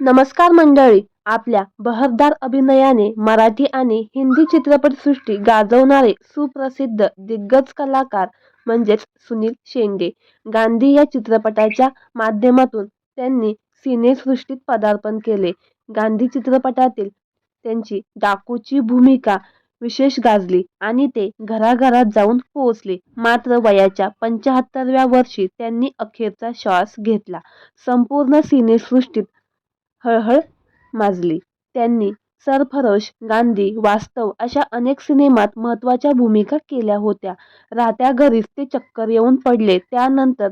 नमस्कार मंडळी आपल्या बहरदार अभिनयाने मराठी आणि हिंदी चित्रपटसृष्टी गाजवणारे सुप्रसिद्ध दिग्गज कलाकार म्हणजेच सुनील शेंडे. गांधी या चित्रपटाच्या माध्यमातून त्यांनी सिनेसृष्टीत पदार्पण केले. गांधी चित्रपटातील त्यांची डाकूची भूमिका विशेष गाजली आणि ते घराघरात जाऊन पोहोचले. मात्र वयाच्या पंच्याहत्तराव्या वर्षी त्यांनी अखेरचा श्वास घेतला. संपूर्ण सिनेसृष्टीत हळहळ माजली. त्यांनी सरफरोश गांधी वास्तव अशा अनेक सिनेमात महत्त्वाच्या भूमिका केल्या होत्या. राहत्या घरीच ते चक्कर येऊन पडले. त्यानंतर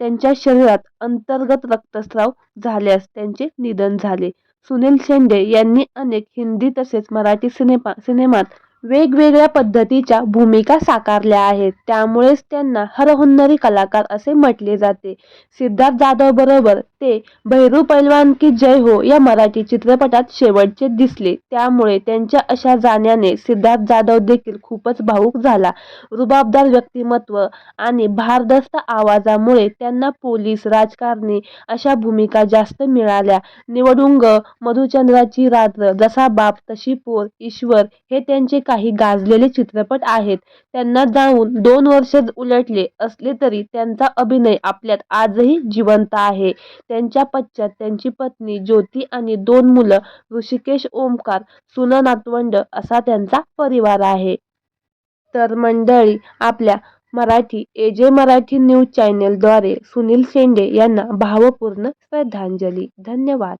त्यांच्या शरीरात अंतर्गत रक्तस्राव झाल्यास त्यांचे निधन झाले. सुनील शेंडे यांनी अनेक हिंदी तसेच मराठी सिनेमा सिनेमात वेगवेगळ्या पद्धतीच्या भूमिका साकारल्या आहेत. त्यामुळेच त्यांना हरहुन्नरी कलाकार असे म्हटले जाते. सिद्धार्थ जाधव बरोबर ते भैरू पैलवान की जय हो या मराठी चित्रपटात शेवटचे दिसले. त्यामुळे त्यांच्या अशा जाण्याने सिद्धार्थ जाधव देखील खूपच भावूक झाला. रुबाबदार व्यक्तिमत्व आणि भारदस्त आवाजामुळे त्यांना पोलीस राजकारणी अशा भूमिका जास्त मिळाल्या. निवडुंग मधुचंद्राची रात्र जसा बाप तशी पोर ईश्वर हे त्यांचे काही गाजलेले चित्रपट आहेत. त्यांना जाऊन दोन वर्ष उलटले असले तरी त्यांचा अभिनय आपल्यात आजही जिवंत आहे. त्यांच्या पश्चात त्यांची पत्नी ज्योती आणि दोन मुलं ऋषिकेश ओमकार सुना नातवंड असा त्यांचा परिवार आहे. तर मंडळी आपल्या Marathi A J Marathi news चॅनेलद्वारे Sunil Shende यांना भावपूर्ण श्रद्धांजली. धन्यवाद.